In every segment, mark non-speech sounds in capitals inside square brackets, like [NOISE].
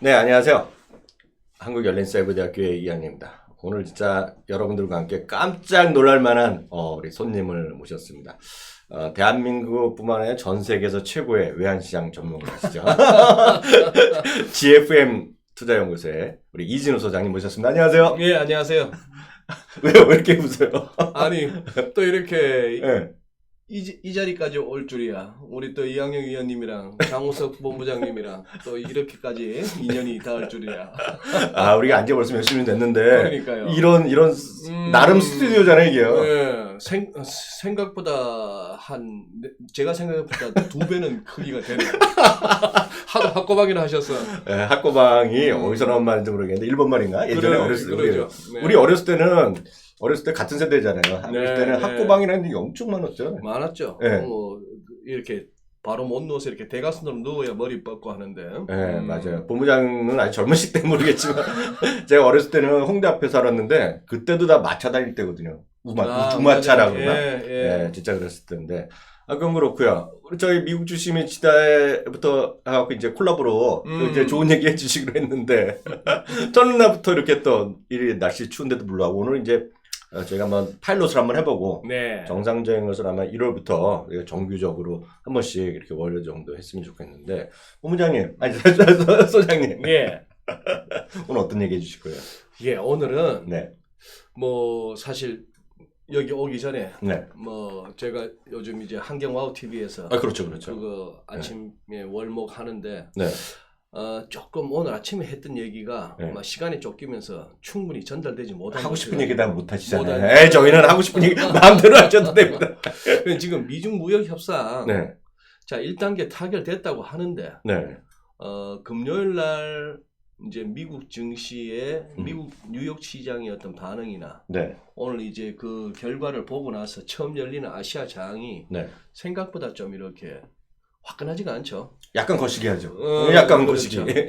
네, 안녕하세요. 한국열린사이버대학교의 이학년입니다. 오늘 진짜 여러분들과 함께 깜짝 놀랄 만한 어, 우리 손님을 모셨습니다. 어, 대한민국뿐만 아니라 전 세계에서 최고의 외환시장 전문가시죠. [LAUGHS] GFM 투자연구소의 우리 이진우 소장님 모셨습니다. 안녕하세요. 예, 안녕하세요. [LAUGHS] 왜요? 왜 이렇게 웃어요? 아니, 또 이렇게 네. 이, 이 자리까지 올 줄이야. 우리 또 이학영 위원님이랑 장우석 본부장님이랑 또 이렇게까지 인연이 닿을 줄이야. 아, 우리가 안지 벌써 몇십 년 됐는데 그러니까요. 이런 이런 음, 나름 스튜디오잖아요, 이게요. 예, 생, 생각보다 한, 제가 생각보다 두 배는 크기가 되네요. [LAUGHS] 하도 학고박이나 하셨어. 예, 학고방이 음. 어디서 나온 말인지 모르겠는데 일본 말인가? 예전에 그래, 어렸을 때. 우리, 네. 우리 어렸을 때는 어렸을 때 같은 세대잖아요. 네, 때는 네. 학고방이라는 게 엄청 많았죠. 많았죠. 예. 뭐, 이렇게 바로 못 누워서 이렇게 대가슴으로 누워야 머리 뻗고 하는데. 예, 음. 맞아요. 본부장은 아직 젊으실 때 모르겠지만 [LAUGHS] 제가 어렸을 때는 홍대 앞에 살았는데 그때도 다 마차 다닐 때거든요. 우마, 아, 우마차라 맞아요. 그러나? 예, 예. 예, 진짜 그랬을 텐데. 아, 그건 그렇고요. 저희 미국 주심의 지다에부터 하고 이제 콜라보로 음. 이제 좋은 얘기 해주시기로 했는데 [LAUGHS] 첫날부터 이렇게 또이 날씨 추운데도 불구하고 오늘 이제 어, 저희가 한번 파일럿을 한번 해보고 네. 정상적인 것을 아마 1월부터 정규적으로 한 번씩 이렇게 월요 정도 했으면 좋겠는데 본부장님 [LAUGHS] 아니 소- 소장님 예. [LAUGHS] 오늘 어떤 얘기 해주실 거예요? 예, 오늘은 네, 뭐 사실 여기 오기 전에 네. 뭐 제가 요즘 이제 한경와우 TV에서 아 그렇죠, 그렇죠. 그거 아침에 월목 하는데 네, 어, 조금 오늘 아침에 했던 얘기가 네. 막 시간이 쫓기면서 충분히 전달되지 못한 하고 싶은 얘기 다 못 하시잖아요. 못하죠. 에이, 저희는 하고 싶은 얘기 [LAUGHS] 마음대로 하셔도 됩니다. [LAUGHS] 지금 미중 무역 협상 네, 자 1단계 타결됐다고 하는데 네, 어, 금요일 날 이제 미국 증시의 음. 미국 뉴욕 시장의 어떤 반응이나 네, 오늘 이제 그 결과를 보고 나서 처음 열리는 아시아 장이 네. 생각보다 좀 이렇게 화끈하지가 않죠. 약간 거시기 하죠. 어, 약간 그렇죠. [LAUGHS] 거시기.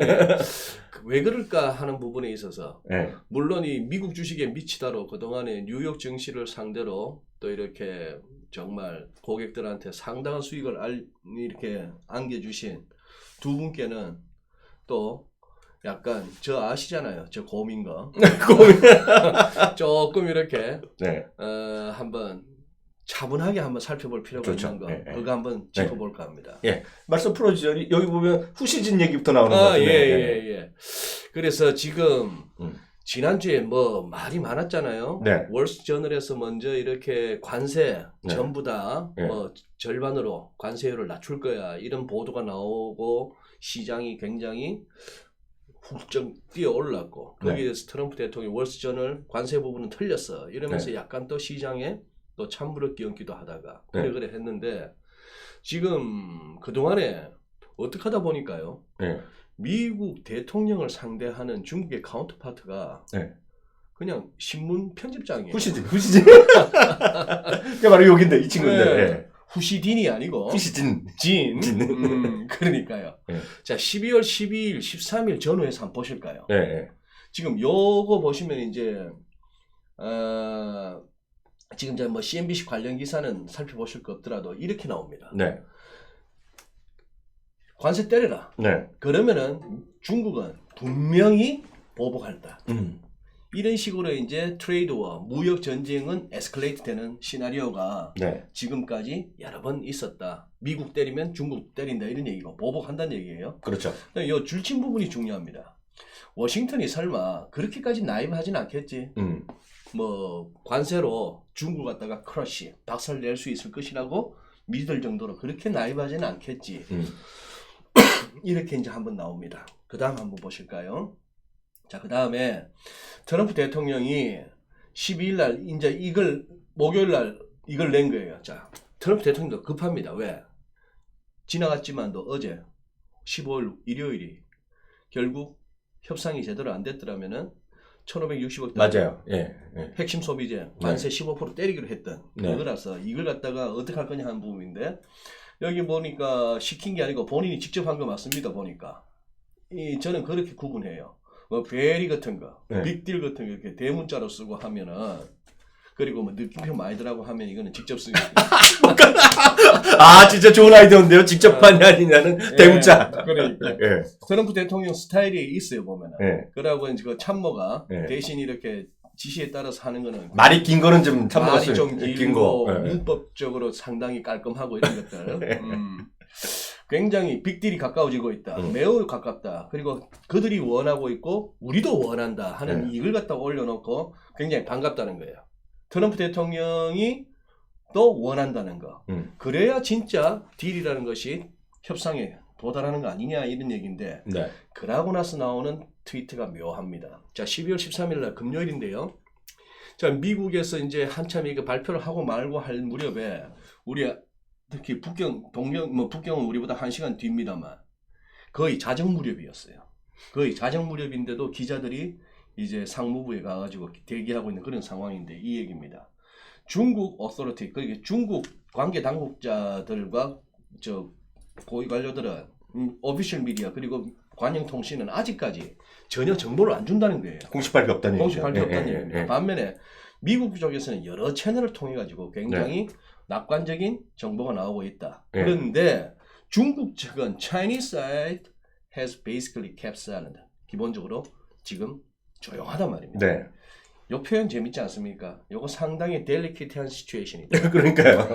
그왜 그럴까 하는 부분에 있어서 네, 물론 이 미국 주식에 미치다로 그동안에 뉴욕 증시를 상대로 또 이렇게 정말 고객들한테 상당한 수익을 알, 이렇게 안겨주신 두 분께는 또 약간 저 아시잖아요. 저 고민 거. [LAUGHS] [LAUGHS] 조금 이렇게 네. 어, 한번 차분하게 한번 살펴볼 필요가 좋죠. 있는 거. 네, 네. 그거 한번 짚어볼까 합니다. 말씀 풀어주죠. 여기 보면 후시진 얘기부터 나오는 것 아, 같아요. 예, 예, 예. 그래서 지금 음. 지난주에 뭐 말이 많았잖아요. 네. 월스저널에서 먼저 이렇게 관세 네. 전부 다 네. 뭐 절반으로 관세율을 낮출 거야 이런 보도가 나오고 시장이 굉장히 훅좀 뛰어 올랐고 네. 거기에 대해서 트럼프 대통령이 월스저널 관세 부분은 틀렸어 이러면서 약간 또 시장에 또 찬물을 끼얹기도 하다가 그래 네. 그래 했는데 지금 그 동안에 어떻게 하다 보니까요. 네. 미국 대통령을 상대하는 중국의 카운터파트가 네. 그냥 신문 편집장이에요. 후시진, 후시진. [LAUGHS] 그게 바로 여긴데, 이 친구인데. 네. 예. 후시딘이 아니고 후시진. 진. 진. 음, 그러니까요. 네. 자, 12월 12일, 13일 전후에서 한번 보실까요? 네, 네. 지금 요거 보시면 이제 어, 지금 이제 뭐 CNBC 관련 기사는 살펴보실 거 없더라도 이렇게 나옵니다. 네. 관세 때려라. 네. 그러면은 중국은 분명히 보복한다. 음. 이런 식으로 이제 트레이드와 무역 전쟁은 에스컬레이트 되는 시나리오가 네. 지금까지 여러 번 있었다. 미국 때리면 중국 때린다 이런 얘기고 보복한다는 얘기예요. 그렇죠. 이 줄친 부분이 중요합니다. 워싱턴이 설마 그렇게까지 나이브하진 않겠지. 음. 뭐 관세로 중국 갖다가 크러쉬 박살 낼 수 있을 것이라고 믿을 정도로 그렇게 나이브하지는 않겠지. 음. [CLEARS THROAT] 이렇게 이제 한번 나옵니다. 그 다음 한번 보실까요? 자, 그 다음에 트럼프 대통령이 12일 날 이제 이걸 목요일 날 이걸 낸 거예요. 자, 트럼프 대통령도 급합니다. 왜? 지나갔지만도 어제 15일 일요일이 결국 협상이 제대로 안 됐더라면은 1560억 달러 맞아요. 예. 예. 핵심 소비재 관세 15% 때리기로 했던 네. 그거라서 이걸 갖다가 어떻게 할 거냐 하는 부분인데 여기 보니까 시킨 게 아니고 본인이 직접 한 거 맞습니다 보니까 이 저는 그렇게 구분해요 뭐 베리 같은 거 네. 빅딜 같은 거 이렇게 대문자로 쓰고 하면은 그리고 뭐 느낌표 많이 들라고 하면 이거는 직접 쓰기. [LAUGHS] 아 진짜 좋은 아이디어인데요. 직접만이 아니냐는 대문자. 그러니까 [LAUGHS] 예. 트럼프 대통령 스타일이 있어요 보면은. 예. 그러고 이제 그 참모가 예. 대신 이렇게 지시에 따라서 하는 거는 말이 긴 거는 좀 참먹었어요. 말이 좀긴 길고 거. 예. 상당히 깔끔하고 이런 것들. [LAUGHS] 음. 굉장히 빅딜이 가까워지고 있다. 음. 매우 가깝다. 그리고 그들이 원하고 있고 우리도 원한다 하는 네. 이걸 갖다 올려놓고 굉장히 반갑다는 거예요. 트럼프 대통령이 또 원한다는 거. 음. 그래야 진짜 딜이라는 것이 협상에 도달하는 거 아니냐 이런 얘기인데 네. 그러고 나서 나오는 트위트가 묘합니다. 자, 12월 13일 날 금요일인데요. 자, 미국에서 이제 한참 이거 발표를 하고 말고 할 무렵에 우리 특히 북경 동경 뭐 북경은 우리보다 한 시간 뒤입니다만 거의 자정 무렵이었어요. 거의 자정 무렵인데도 기자들이 이제 상무부에 가가지고 대기하고 있는 그런 상황인데 이 얘기입니다. 중국 어소리티 그게 중국 관계 당국자들과 저 고위 관료들은 음, 오피셜 미디어 그리고 관영 통신은 아직까지 전혀 정보를 안 준다는 거예요. 공식 발표 없다는 공식 얘기죠. 발표 예, 없다는 예, 얘기입니다. 예. 반면에 미국 쪽에서는 여러 채널을 통해 가지고 굉장히 네. 낙관적인 정보가 나오고 있다. 예. 그런데 중국 측은 Chinese side has basically kept silent. 기본적으로 지금 조용하단 말입니다. 네. 요 표현 재밌지 않습니까? 요거 상당히 델리케이트한 시츄에이션이다. [LAUGHS] 그러니까요.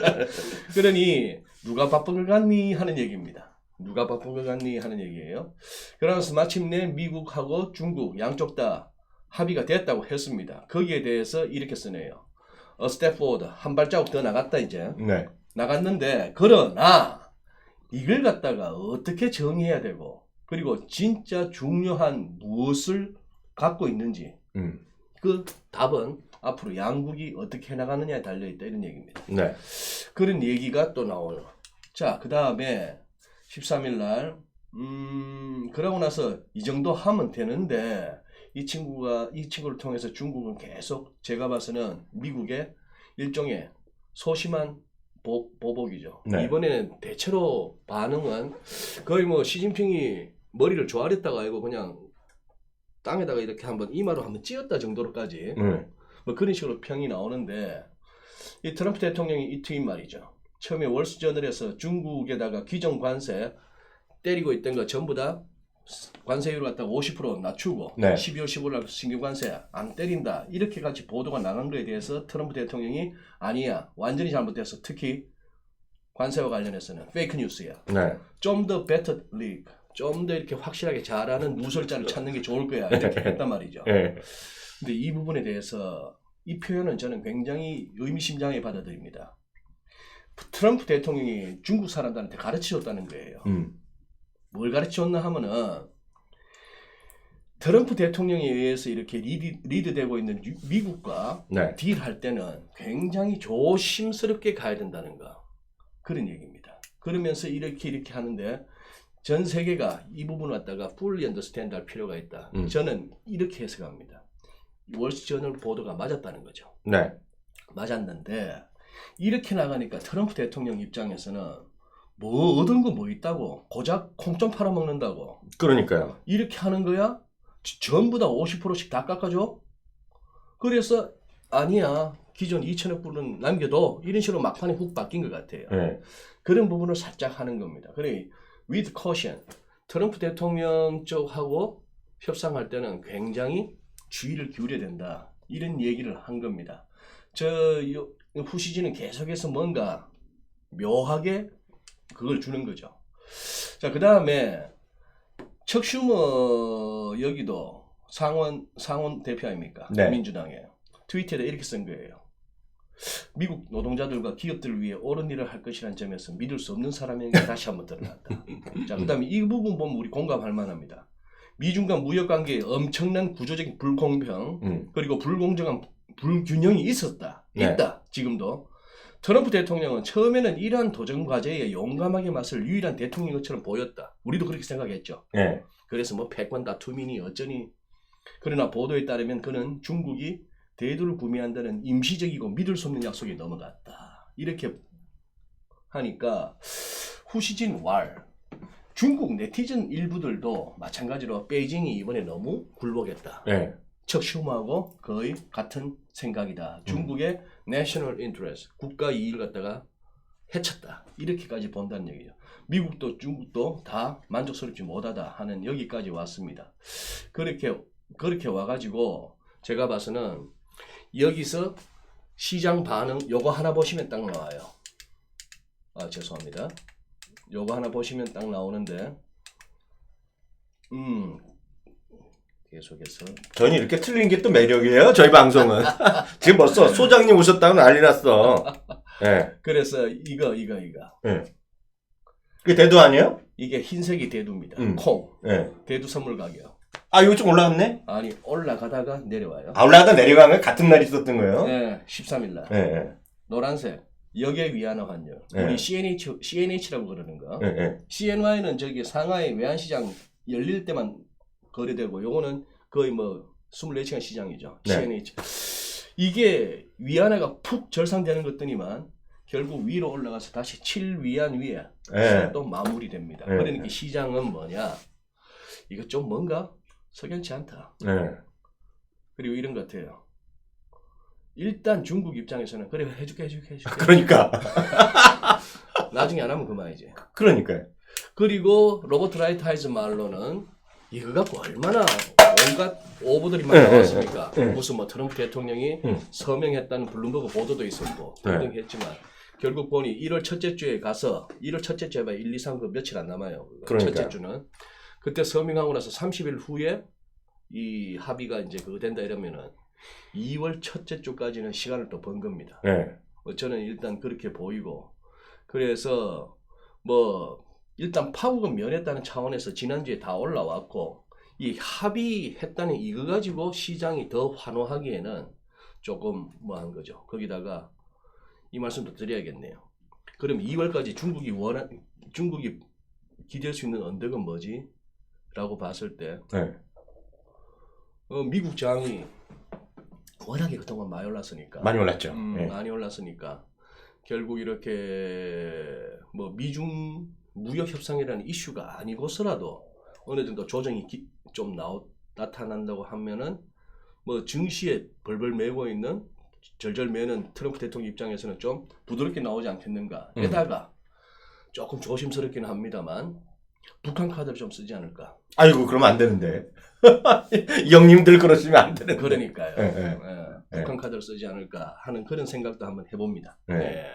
[LAUGHS] 그러니 누가 바쁜 것 같니 하는 얘기입니다. 누가 바쁜 것 같니 하는 얘기예요. 그러면서 마침내 미국하고 중국 양쪽 다 합의가 됐다고 했습니다. 거기에 대해서 이렇게 쓰네요. A step forward 한 발자국 더 나갔다 이제 네. 나갔는데 그러나 이걸 갖다가 어떻게 정의해야 되고 그리고 진짜 중요한 무엇을 갖고 있는지 음. 그 답은 앞으로 양국이 어떻게 나가느냐에 달려 있다 이런 얘기입니다. 네. 그런 얘기가 또 나와요. 자, 그 다음에 13일 날, 음, 그러고 나서 이 정도 하면 되는데, 이 친구가, 이 친구를 통해서 중국은 계속 제가 봐서는 미국의 일종의 소심한 보, 보복이죠. 네. 이번에는 대체로 반응은 거의 뭐 시진핑이 머리를 조아렸다가 아니고 그냥 땅에다가 이렇게 한번 이마로 한번 찧었다 정도로까지 음. 뭐 그런 식으로 평이 나오는데 이 트럼프 대통령이 이 트윗 말이죠. 처음에 월스저널에서 중국에다가 기존 관세 때리고 있던 거 전부 다 관세율을 갖다가 50% 낮추고 네. 12월 15일 날 신규 관세 안 때린다 이렇게 같이 보도가 나간 거에 대해서 트럼프 대통령이 아니야 완전히 잘못됐어 특히 관세와 관련해서는 페이크 뉴스야 네. 좀더 better league 좀 더 이렇게 확실하게 잘하는 누설자를 찾는 게 좋을 거야 이렇게 [LAUGHS] 했단 말이죠. 예. 근데 이 부분에 대해서 이 표현은 저는 굉장히 의미심장하게 받아들입니다. 트럼프 대통령이 중국 사람들한테 가르쳐줬다는 거예요. 음. 뭘 가르쳐줬나 하면은 트럼프 대통령에 의해서 이렇게 리드, 리드 되고 있는 유- 미국과 네. 딜할 때는 굉장히 조심스럽게 가야 된다는 거. 그런 얘기입니다. 그러면서 이렇게 이렇게 하는데 전 세계가 이 부분을 갖다가 fully understand 할 필요가 있다. 음. 저는 이렇게 해석합니다. 월스저널 보도가 맞았다는 거죠. 네. 맞았는데 이렇게 나가니까 트럼프 대통령 입장에서는 뭐 얻은 거 뭐 있다고 고작 콩좀 팔아먹는다고 그러니까요. 이렇게 하는 거야? 지- 전부 다 50%씩 다 깎아줘? 그래서 아니야 기존 2천억 불은 남겨도 이런 식으로 막판에 훅 바뀐 것 같아요. 예. 그런 부분을 살짝 하는 겁니다. 그래 with caution 트럼프 대통령 쪽하고 협상할 때는 굉장히 주의를 기울여야 된다. 이런 얘기를 한 겁니다. 저 요- 후시지는 계속해서 뭔가 묘하게 그걸 주는 거죠. 자, 그 다음에 척 슈머 여기도 상원 상원 대표 아닙니까? 네. 민주당에 트위터에 이렇게 쓴 거예요. 미국 노동자들과 기업들을 위해 옳은 일을 할 것이라는 점에서 믿을 수 없는 사람에게 다시 한번 드러났다. 자, [LAUGHS] 그 다음에 이 부분 보면 우리 공감할 만합니다. 미중 간 무역 관계에 엄청난 구조적인 불공평 음. 그리고 불공정한 불균형이 있었다. 네. 있다. 지금도. 트럼프 대통령은 처음에는 이러한 도전 과제에 용감하게 맞설 유일한 대통령인 것처럼 보였다. 우리도 그렇게 생각했죠. 예. 그래서 뭐 패권 다툼이니 어쩌니. 그러나 보도에 따르면 그는 중국이 대두를 구매한다는 임시적이고 믿을 수 없는 약속에 넘어갔다. 이렇게 하니까 후시진 왈 중국 네티즌 일부들도 마찬가지로 베이징이 이번에 너무 굴복했다. 예. 척시움하고 거의 같은 생각이다. 중국의 national interest, 국가 이익을 갖다가 해쳤다. 이렇게까지 본다는 얘기죠. 미국도 중국도 다 만족스럽지 못하다 하는 여기까지 왔습니다. 그렇게 그렇게 와가지고 제가 봐서는 여기서 시장 반응 요거 하나 보시면 딱 나와요. 아 죄송합니다. 요거 하나 보시면 딱 나오는데 음 계속해서 저는 이렇게 틀린 게 또 매력이에요. 저희 방송은 [LAUGHS] 지금 벌써 소장님 오셨다고 난리 났어. 예, 그래서 이거 이거 이거 그 대도 아니에요? 이게 흰색이 대두입니다. 음. 콩 예. 대두 선물 가격 아 이거 좀 올라갔네. 아니 올라가다가 내려와요. 아 올라가다 내려간 거예요? 같은 날 있었던 거예요? 네, 13일 날 예, 예, 노란색 역의 위안화 환율 네. 우리 CNH CNH라고 그러는 거 예, 예. CNY는 저기 상하이 외환시장 열릴 때만 거래되고 요거는 거의 뭐 24시간 시장이죠. 네. CNH. 이게 위안화가 푹 절상되는 것더니만 결국 위로 올라가서 다시 7위안 위에 예. 또 마무리됩니다. 네. 그러니까 시장은 뭐냐? 이거 좀 뭔가 석연치 않다. 예. 그리고 이런 것 같아요. 일단 중국 입장에서는 그래 해줄게 해줄게 해줄게. 그러니까, [LAUGHS] 나중에 안 하면 그만이지. 그러니까요. 그리고 로버트 라이트 하이즈 말로는 이거 갖고 얼마나 온갖 오보들이 막 네, 나왔습니까? 네, 네. 무슨 뭐 트럼프 대통령이 음. 서명했다는 블룸버그 보도도 있었고 네. 등등 했지만 결국 보니 1월 첫째 주에 가서 1월 첫째 주에 봐 1, 2, 3, 그 며칠 안 남아요. 그러니까요. 첫째 주는 그때 서명하고 나서 30일 후에 이 합의가 이제 그거 된다 이러면은 2월 첫째 주까지는 시간을 또 번 겁니다. 예. 어, 저는 일단 그렇게 보이고 그래서 뭐 일단 파국은 면했다는 차원에서 지난주에 다 올라왔고 이 합의했다는 이거 가지고 시장이 더 환호하기에는 조금 뭐 한 거죠. 거기다가 이 말씀도 드려야겠네요. 그럼 2월까지 중국이 원한 중국이 기댈 수 있는 언덕은 뭐지? 라고 봤을 때 예. 어, 미국 장이 워낙에 그동안 많이 올랐으니까 많이 올랐죠. 음, 예. 많이 올랐으니까 결국 이렇게 뭐 미중 무역 협상이라는 이슈가 아니고서라도 어느 정도 조정이 기- 좀 나오, 나타난다고 하면은 뭐 증시에 벌벌 매고 있는 절절 매는 트럼프 대통령 입장에서는 좀 부드럽게 나오지 않겠는가. 음. 게다가 조금 조심스럽기는 합니다만 북한 카드를 좀 쓰지 않을까. 아이고 그러면 안 되는데. [LAUGHS] 이 형님들 그러시면 안 되는데. 그러니까요. 예, 예. 예, 북한 카드를 쓰지 않을까 하는 그런 생각도 한번 해봅니다. 예. 예.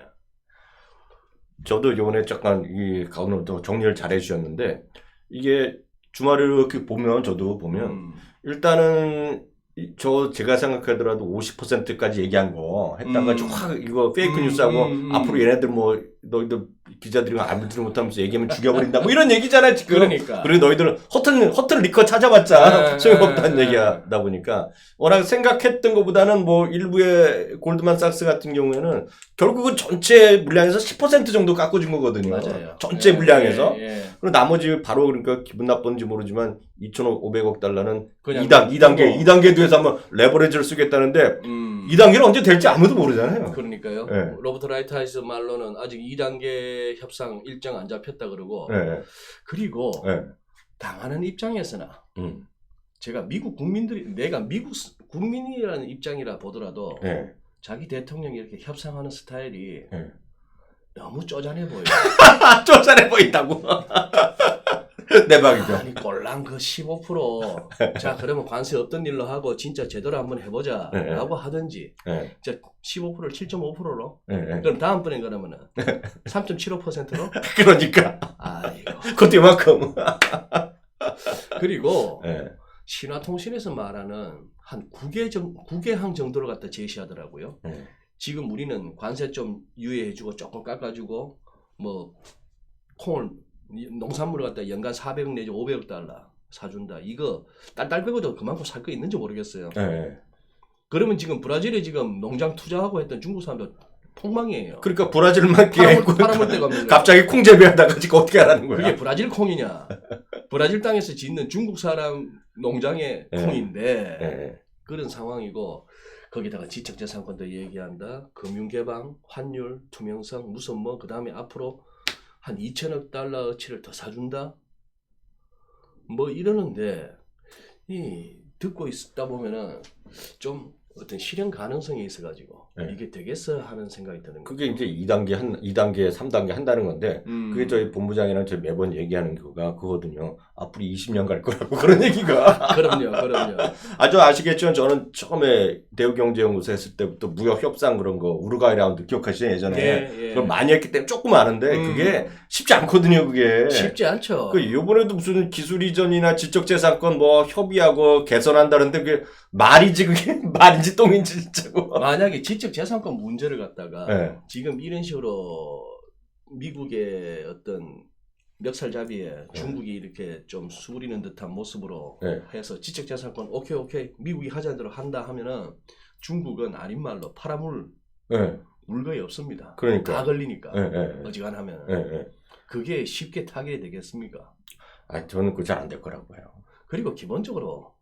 저도 이번에 잠깐 이 가운데도 정리를 잘 해주셨는데 이게 주말에 이렇게 보면 저도 보면 음. 일단은 이- 저 제가 생각하더라도 50%까지 얘기한 거 했다가 음. 확 이거 페이크 음, 뉴스하고 음, 음. 앞으로 얘네들 뭐 너희들 기자들이 아무튼 못하면서 얘기하면 죽여버린다 뭐 이런 얘기잖아요 지금 그러니까. 그리고 너희들은 허튼 허튼 리커 찾아봤자 네, [LAUGHS] 소용없다는 네, 얘기하다 보니까 워낙 생각했던 것보다는 뭐 일부의 골드만삭스 같은 경우에는 결국은 전체 물량에서 10% 정도 깎아준 거거든요. 맞아요. 전체 예, 물량에서. 예, 예. 그리고 나머지 바로 그러니까 기분 나쁜지 모르지만 2,500억 달러는 그냥 2단, 2단계, 뭐, 2단계 뒤에서 한번 레버리지를 쓰겠다는데 음, 2단계는 언제 될지 아무도 모르잖아요. 그러니까요. 예. 로버트 라이트하이스 말로는 아직 2단계 협상 일정 안 잡혔다 그러고 예, 그리고 예. 당하는 입장에서나 음, 제가 미국 국민들이 내가 미국 스- 국민이라는 입장이라 보더라도 예. 자기 대통령이 이렇게 협상하는 스타일이 예. 너무 쪼잔해 보여요. 아, [LAUGHS] 쪼잔해 보인다고. [LAUGHS] [LAUGHS] 대박이죠. 아니 꼴랑 그 15%자 그러면 관세 없던 일로 하고 진짜 제대로 한번 해보자라고 네. 하든지 예, 자 15%를 7.5%로 예, 예. 그럼 다음번엔 그러면은 [LAUGHS] 3.75%로 그러니까. 아이고 그것도 이만큼. [LAUGHS] 그리고 예. 신화통신에서 말하는 한 9개 정 9개항 정도를 갖다 제시하더라고요. 예. 지금 우리는 관세 좀 유예해주고 조금 깎아주고 뭐 콩을 이 농산물을 갖다 연간 400억 내지 500억 달러 사준다. 이거 딸딸 빼고도 그만큼 살 거 있는지 모르겠어요. 예, 예. 그러면 지금 브라질에 지금 농장 투자하고 했던 중국 사람들 폭망이에요. 그러니까 브라질만 끼고. 갑자기 콩 재배하다가 지금 어떻게 하라는 거야? 그게 브라질 콩이냐? 브라질 땅에서 짓는 중국 사람 농장의 예. 콩인데 예, 그런 상황이고 거기다가 지적재산권도 얘기한다. 금융개방, 환율, 투명성, 무슨 뭐 그 다음에 앞으로 한 2천억 달러어치를 더 사준다. 뭐 이러는데 이 듣고 있다 보면은 좀 어떤 실현 가능성이 있어가지고 네. 이게 되겠어 하는 생각이 드는 거예요. 그게 이제 2단계 한 2단계 3단계 한다는 건데 음. 그게 저희 본부장이랑 저희 매번 얘기하는 거가 그거거든요. 앞으로 20년 갈 거라고 [LAUGHS] 그런 얘기가. 그럼요, 그럼요. [LAUGHS] 아주 아시겠지만 저는 처음에 대우경제연구소 했을 때부터 무역 협상 그런 거 우루과이 라운드 기억하시죠 예전에 예, 예. 그걸 많이 했기 때문에 조금 아는데 음. 그게 쉽지 않거든요 그게. 쉽지 않죠. 그 요번에도 무슨 기술 이전이나 지적재산권 뭐 협의하고 개선한다는데 그게 말이지 그게 [LAUGHS] 말인지 똥인지 진짜고. [LAUGHS] 만약에 지적 재산권 문제를 갖다가 네. 지금 이런 식으로 미국의 어떤 멱살잡이에 네. 중국이 이렇게 좀 수그리는 듯한 모습으로 네. 해서 지적재산권 오케이 오케이 미국이 하자는 대로 한다 하면은 중국은 아닌 말로 파라물 예. 물거이 없습니다. 다 그러니까. 걸리니까 예, 예, 어지간하면 예, 예. 그게 쉽게 타결이 되겠습니까? 아 저는 잘안될 거라고 해요. 그리고 기본적으로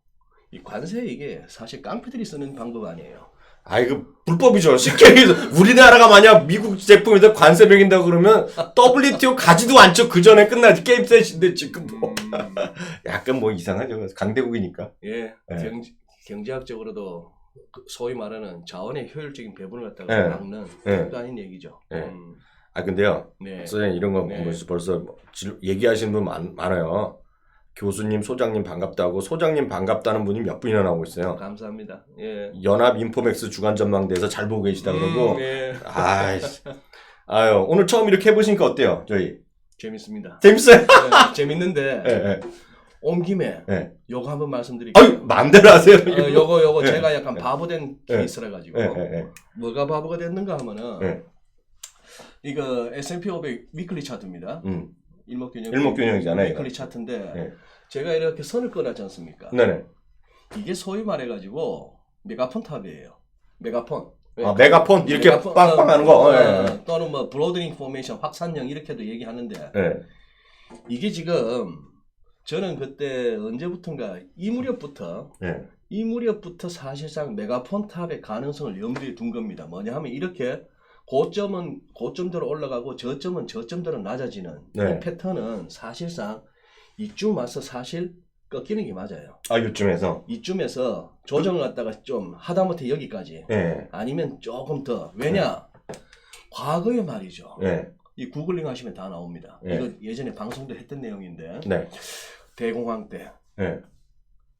이 관세 이게 사실 깡패들이 쓰는 방법 아니에요. 아 이거 불법이죠. 쉽게 얘기해서 우리나라가 만약 미국 제품에다 관세 매긴다 그러면 WTO 가지도 않죠. 그 전에 끝나지 게임 셋인데 지금 뭐 음, [LAUGHS] 약간 뭐 이상하죠. 강대국이니까. 예, 네. 경, 경제학적으로도 그 소위 말하는 자원의 효율적인 배분을 갖다가 네. 막는 네. 그거 아닌 얘기죠. 네. 음, 아 근데요. 네. 선생님 이런 거 네. 벌써 벌써 뭐 질- 얘기하시는 분 많, 많아요. 교수님, 소장님 반갑다고 소장님 반갑다는 분이 몇 분이나 나오고 있어요. 감사합니다. 예. 연합 인포맥스 주간 전망대에서 잘 보고 계시다 그러고. 음, 예. 아이씨. 아유 오늘 처음 이렇게 해 보시니까 어때요? 저희 재밌습니다. 재밌어요? 예, 재밌는데 [LAUGHS] 예, 예. 온 김에 네. 요거 한번 말씀드릴게요. 아유 마음대로 하세요. 어, 요거 요거 예. 제가 약간 예. 바보된 예. 케이스라 가지고 예, 예, 예. 뭐가 바보가 됐는가 하면은 예. 이거 S&P 500 위클리 차트입니다. 음. 일목균형 일목균형이잖아요, 위클리. 차트인데 예. 제가 이렇게 선을 꺼놨지 않습니까? 네네. 이게 소위 말해가지고 메가폰 탑이에요. 메가폰. 아, 메가폰 이렇게 메가폰, 빵빵 하는 거. 어, 예, 어, 또는 뭐 브로드링 포메이션 확산형 이렇게도 얘기하는데 예. 예. 이게 지금 저는 그때 언제부턴가 이 무렵부터 예. 이 무렵부터 사실상 메가폰 탑의 가능성을 염두에 둔 겁니다. 뭐냐 하면 이렇게 고점은 고점대로 올라가고 저점은 저점대로 낮아지는 네. 이 패턴은 사실상 이쯤 와서 사실 꺾이는 게 맞아요. 아 요쯤에서. 이쯤에서 조정을 갖다가 좀 하다못해 여기까지 예. 아니면 조금 더 왜냐 과거에 말이죠. 예. 이 구글링 하시면 다 나옵니다. 네. 이거 예전에 방송도 했던 내용인데 네. 대공황 때 예.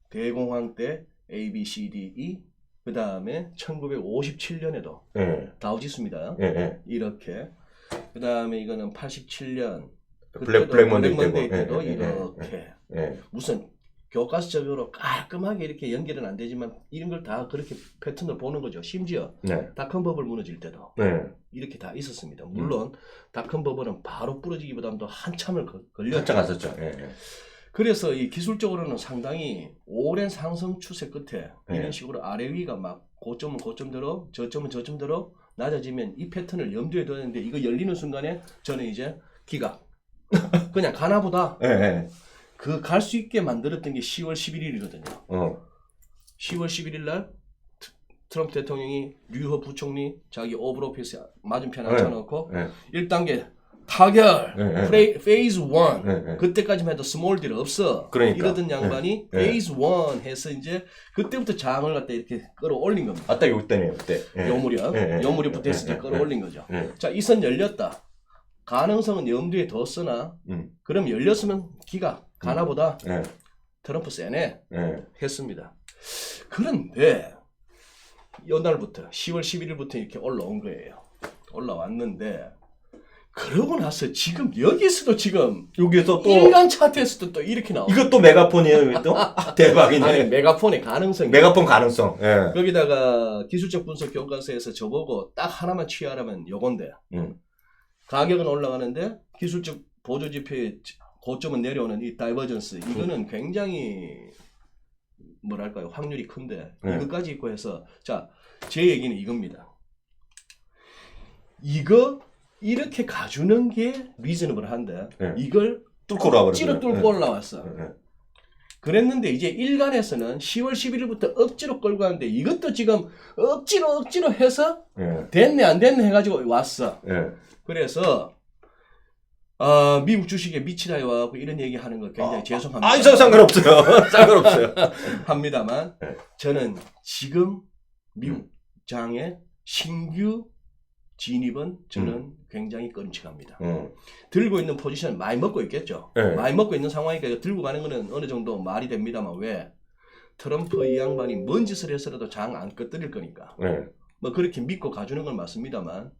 대공황 때 A, B, C, D, E 그 다음에 1957년에도 예. 다우지수입니다. 예. 예. 이렇게 그 다음에 이거는 87년 블랙 블랙 먼데이. 먼데이 때도 예, 예, 예, 이렇게 예. 무슨 교과서적으로 깔끔하게 이렇게 연결은 안 되지만 이런 걸 다 그렇게 패턴을 보는 거죠. 심지어 네. 닷컴 버블 무너질 때도 네. 이렇게 다 있었습니다. 음. 물론 닷컴 버블은 바로 부러지기보다도 한참을 걸- 걸렸죠. 한참 갔었죠. 예. 예. 그래서 이 기술적으로는 상당히 오랜 상승 추세 끝에 네. 이런 식으로 아래 위가 막 고점은 고점대로 저점은 저점대로 낮아지면 이 패턴을 염두에 둬야 되는데 이거 열리는 순간에 저는 이제 기각 [LAUGHS] 그냥 가나보다 예. 예. 그갈 수 있게 만들었던 게 10월 11일이거든요. 어. 10월 11일 날 트- 트럼프 대통령이 류허 부총리 자기 오브 오피스 맞은편에 네. 앉혀놓고 예. 1단계 타결 네, 네. 프레이, 페이즈 1 예. 예. 그때까지만 해도 스몰 딜 없어. 그러니까. 이러던 양반이 네. 페이즈 1 해서 이제 그때부터 장을 갖다 이렇게 끌어올린 겁니다. 아딱 요때네요. 그때. 예. 요 무렵, 예, 예. 요 무렵부터 예, 예, 끌어올린 거죠. 예. 자, 이 선 열렸다. 가능성은 염두에 뒀으나 음. 그럼 열렸으면 기가 가나보다 예. 트럼프 세네 예. 했습니다. 그런데 이날부터 10월 11일부터 이렇게 올라온 거예요. 올라왔는데 그러고 나서 지금 여기서도 지금 여기서 또 일간 차트에서도 또 이렇게 나와. 이것도 메가폰이에요, 이거 또? [LAUGHS] 대박이네. 아니 메가폰의 가능성이 메가폰 가능성. 예. 거기다가 기술적 분석 교과서에서 저보고 딱 하나만 취하라면 요건데 음. 가격은 올라가는데 기술적 보조 지표의 고점은 내려오는 이 다이버전스 이거는 굉장히 뭐랄까요 확률이 큰데 네. 이것까지 있고 해서 자 제 얘기는 이겁니다. 이거 이렇게 가주는 게 리즈너블한데 네. 이걸 뚫고 올라와 억지로 뚫고 올라왔어. 예. 그랬는데 이제 일간에서는 10월 11일부터 억지로 끌고 가는데 이것도 지금 억지로 억지로 해서 예. 됐네 안 됐네 해가지고 왔어. 예. 그래서 아, 미국 주식에 미치다에 와갖고 이런 얘기 하는 거 굉장히 죄송합니다. 아, 저 상관없어요. [LAUGHS] 상관없어요. [LAUGHS] 합니다만 네. 저는 지금 미국 장의 신규 진입은 저는 굉장히 끔찍합니다. 음. 들고 있는 포지션 많이 먹고 있겠죠. 네. 많이 먹고 있는 상황이니까 들고 가는 거는 어느 정도 말이 됩니다만 왜 트럼프 이 양반이 뭔 짓을 해서라도 장 안 끄뜨릴 거니까 네. 뭐 그렇게 믿고 가주는 건 맞습니다만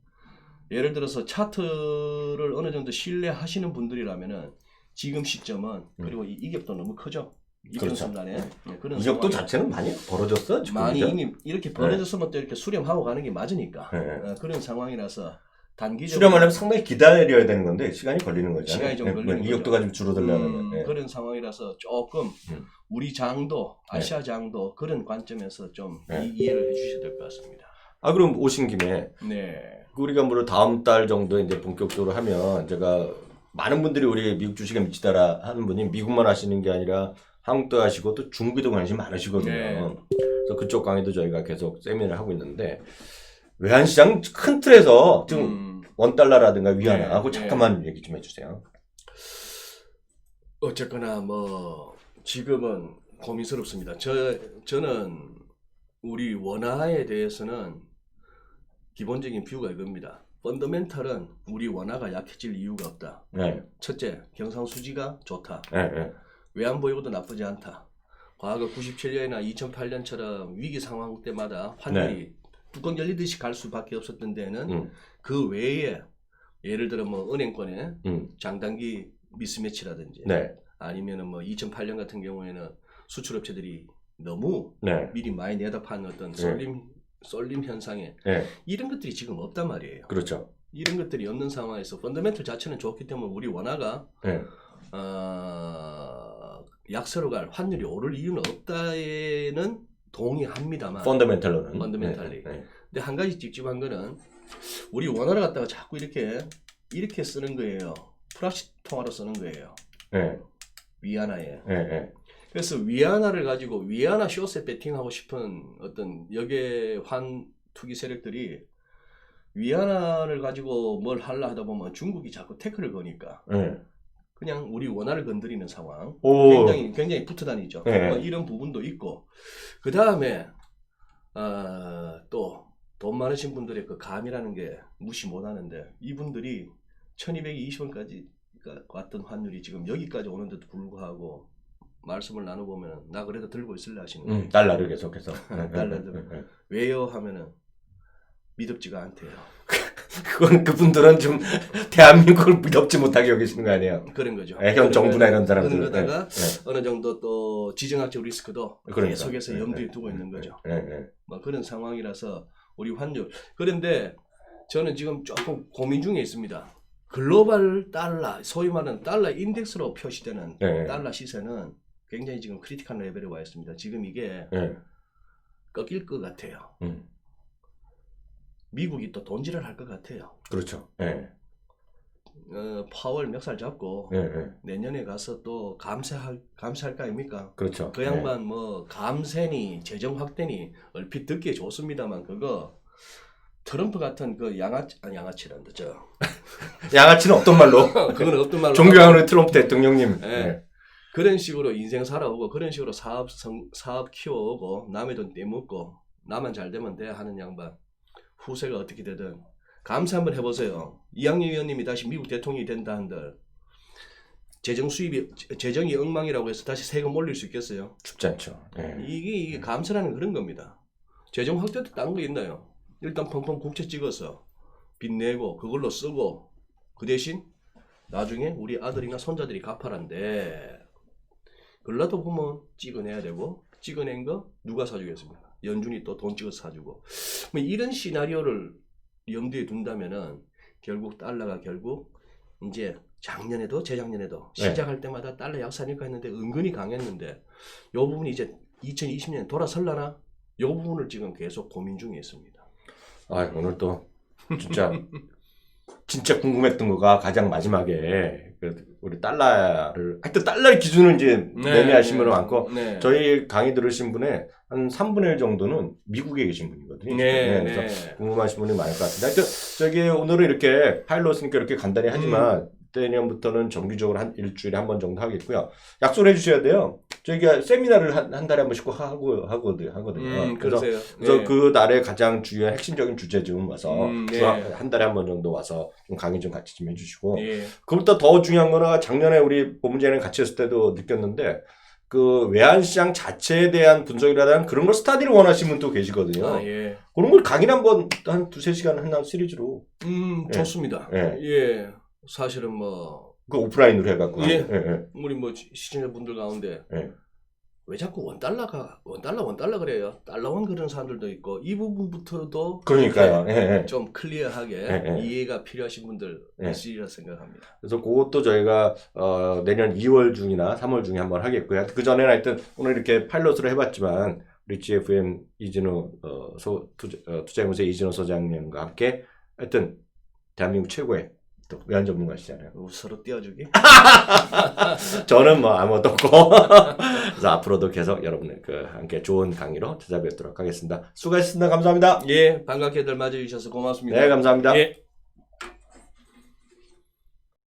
예를 들어서 차트를 어느 정도 신뢰하시는 분들이라면은 지금 시점은 그리고 이 이격도 너무 크죠. 음. 그렇죠. 순간에 네, 그런 이격도 상황이 자체는 많이 벌어졌어. 지금 많이 그죠? 이미 이렇게 벌어졌으면 또 이렇게 수렴하고 가는 게 맞으니까 네. 어, 그런 상황이라서 단기적으로 수렴하려면 상당히 기다려야 되는 건데 시간이 걸리는 거죠. 시간이 좀 걸리는 이격도가 거죠. 좀 줄어들려면. 음, 네. 그런 상황이라서 조금 음. 우리 장도 아시아 장도 그런 관점에서 좀 네. 이- 이해를 해주셔야 될 것 같습니다. 아 그럼 오신 김에 네. 우리가 물론 다음 달 정도 이제 본격적으로 하면 제가 많은 분들이 우리 미국 주식에 미치다라 하는 분이 미국만 하시는 게 아니라 한국도 하시고 또 중국에도 관심 많으시거든요. 네. 그래서 그쪽 강의도 저희가 계속 세미나를 하고 있는데 외환시장 큰 틀에서 지금 음, 원 달러라든가 위안화 네, 하고 네. 잠깐만 얘기 좀 해주세요. 어쨌거나 뭐 지금은 고민스럽습니다. 저 저는 우리 원화에 대해서는 기본적인 뷰가 이겁니다. 펀더멘탈은 우리 원화가 약해질 이유가 없다. 네, 첫째, 경상수지가 좋다. 네, 네. 외환 보유고도 나쁘지 않다. 과거 97년이나 2008년처럼 위기 상황 때마다 환율이 뚜껑 열리듯이 갈 수밖에 없었던 데는 음, 그 외에 예를 들어 뭐 은행권의 음, 장단기 미스매치라든지 네, 아니면은 뭐 2008년 같은 경우에는 수출업체들이 너무 네, 미리 많이 내다 파는 어떤 쏠림 쏠림 현상에 네, 이런 것들이 지금 없단 말이에요. 그렇죠. 이런 것들이 없는 상황에서 펀더멘털 자체는 좋기 때문에 우리 원화가 네, 어, 약세로 갈 환율이 오를 이유는 없다에는 동의합니다만 펀더멘탈로는. 펀더멘탈리. 네, 네. 근데 한 가지 찝찝한 거는 우리 원화를 갖다가 자꾸 이렇게 이렇게 쓰는 거예요. 플라스틱 통화로 쓰는 거예요. 네, 위안화에. 네, 네. 그래서 위안화를 가지고 위안화 쇼세 베팅하고 싶은 어떤 역외환 투기 세력들이 위안화를 가지고 뭘 하려 하다 보면 중국이 자꾸 태클을 거니까 네. 그냥 우리 원화를 건드리는 상황. 오, 굉장히 굉장히 붙어 다니죠. 네. 뭐 이런 부분도 있고 그 다음에 또돈 많으신 분들의 그 감이라는 게 무시 못하는데 이분들이 1220원까지 왔던 환율이 지금 여기까지 오는데도 불구하고 말씀을 나눠보면 나 그래도 들고 있을래 하시는 거예요. 음, 달러를 계속해서. [LAUGHS] 달러를. [LAUGHS] 왜요 하면은 믿업지가 않대요. [LAUGHS] 그건 그분들은 좀 [LAUGHS] 대한민국을 믿업지 못하게 여기시는 거 아니에요? 그런 거죠. 애견 정부나 이런 사람들. 그런 거다가 네, 어느 정도 또 지정학적 리스크도 그러니까. 계속해서 네, 염두에 네. 두고 있는 거죠. 네, 네. 뭐 그런 상황이라서 우리 환율 그런데 저는 지금 조금 고민 중에 있습니다. 글로벌 달러 소위 말하는 달러 인덱스로 표시되는 네. 달러 시세는 굉장히 지금 크리티컬 레벨에 와 있습니다. 지금 이게 네. 꺾일 것 같아요. 음, 미국이 또 돈질을 할 것 같아요. 그렇죠. 네, 어, 파월 멱살 잡고 네, 네. 내년에 가서 또 감세할 감세할 거 아닙니까? 그렇죠. 그 양반 뭐 감세니 재정 확대니 얼핏 듣기에 좋습니다만 그거 트럼프 같은 그 양아치 아니 양아치란다 저 네. 양아치는 없던 말로. [LAUGHS] 그건 어떤 말로 존경하는 트럼프 대통령님. 네. 네. 그런 식으로 인생 살아오고 그런 식으로 사업 성, 사업 키워오고 남의 돈 떼먹고 나만 잘 되면 돼 하는 양반 후세가 어떻게 되든 감세 한번 해보세요. 이학년 의원님이 다시 미국 대통령이 된다 한들 재정 수입이 재정이 엉망이라고 해서 다시 세금 올릴 수 있겠어요? 쉽지 않죠. 네. 이게, 이게 감세라는 그런 겁니다. 재정 확대도 딴거 있나요? 일단 펑펑 국채 찍어서 빚 내고 그걸로 쓰고 그 대신 나중에 우리 아들이나 손자들이 갚아란데 그러다 보면 찍어내야 되고 찍어낸 거 누가 사주겠습니까? 연준이 또 돈 찍어서 사주고 뭐 이런 시나리오를 염두에 둔다면은 결국 달러가 결국 이제 작년에도 재작년에도 네. 시작할 때마다 달러 약세니까 했는데 은근히 강했는데 요 부분이 이제 2020년 돌아설라나 요 부분을 지금 계속 고민 중에 있습니다. 아, 오늘 또 진짜 [LAUGHS] 진짜 궁금했던 거가 가장 마지막에 그 우리 달러를 하여튼 달러의 기준을 이제 매매하신 분은 많고 네. 저희 강의 들으신 분의 한 3분의 1 정도는 미국에 계신 분이거든요. 네, 그래서 네. 궁금하신 분이 많을 것 같은데 하여튼 저기 오늘은 이렇게 파일럿이니까 이렇게 간단히 하지만 내년부터는 정기적으로 한 일주일에 한 번 정도 하겠고요. 약속을 해주셔야 돼요. 저희가 세미나를 한, 한 달에 한 번씩 꼭 하고 하거든 하거든요. 음, 그래서 그러세요. 그래서 예. 그 날에 가장 중요한 핵심적인 주제 좀 와서 음, 주- 예. 한 달에 한 번 정도 와서 좀 강의 좀 같이 좀 해주시고 예. 그것보다 더 중요한 거는 작년에 우리 보문제는 같이 했을 때도 느꼈는데 그 외환시장 자체에 대한 분석이라든 그런 걸 스타디를 원하시는 분도 계시거든요. 아, 예. 그런 걸 강의를 한번 한 두세 시간 한다 시리즈로 음, 예. 좋습니다. 예. 예. 사실은 뭐 그 오프라인으로 해갖고 예. 예, 예. 우리 뭐 시- 시청자분들 가운데 예. 왜 자꾸 원 달러가 원 달러 원 달러 그래요? 달러원 그런 사람들도 있고 이 부분부터도 그러니까요. 예, 예. 좀 클리어하게 예, 예. 이해가 필요하신 분들 예. 있으리라 생각합니다. 그래서 그것도 저희가 어, 내년 2월 중이나 3월 중에 한번 하겠고요. 그 전에는 하여튼 오늘 이렇게 파일럿으로 해봤지만 우리 GFM 이진우 어, 소, 투자, 어, 투자연구소 이진우 소장님과 함께 하여튼 대한민국 최고의 또 외환 전문가시잖아요. 뭐 서로 띄워주기. [LAUGHS] 저는 뭐 아무것도 없고 [LAUGHS] 그래서 앞으로도 계속 여러분들 그 함께 좋은 강의로 찾아뵙도록 하겠습니다. 수고하셨습니다. 감사합니다. 예, 반갑게들 맞아주셔서 고맙습니다. 네, 감사합니다. 예.